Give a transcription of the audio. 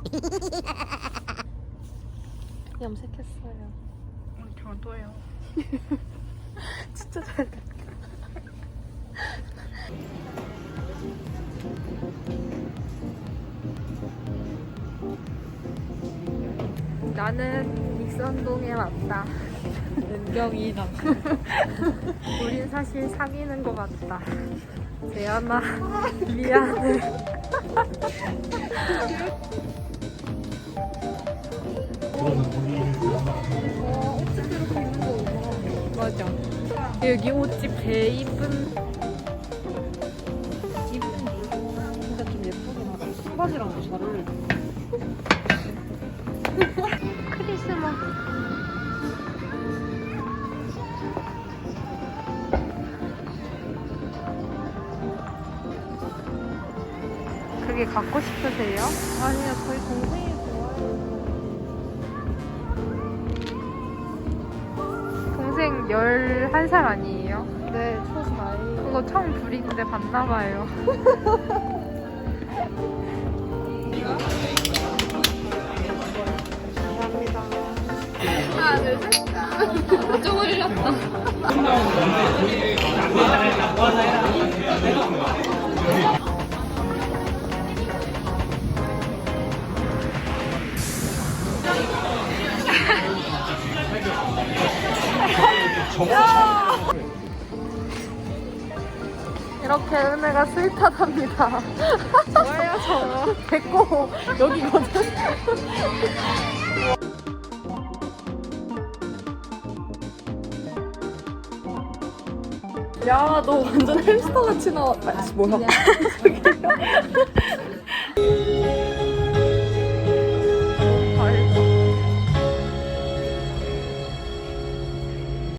염색했어요. 저도요. 진짜 잘 돼. 나는 익선동에 왔다. 은경이랑 우린 사실 사귀는 거 같다. 재현아, 미안해. 맞아. 여기 옷집 개 이쁜. 진짜 좀 예쁘긴 하다. 청바지랑도 잘 어울려. 크리스마스. 그게 갖고 싶으세요? 아니요, 저희 동생이 11살 아니에요? 네, 초사이. 그거 처음 부리는데 봤나봐요. 감사합니다. 좀 흘렸다. 이렇게 은혜가 스윗하답니다. 좋아요, 저. 됐고 여기거든. 야, 너 완전 햄스터 같이 나왔다. 아, 뭐야?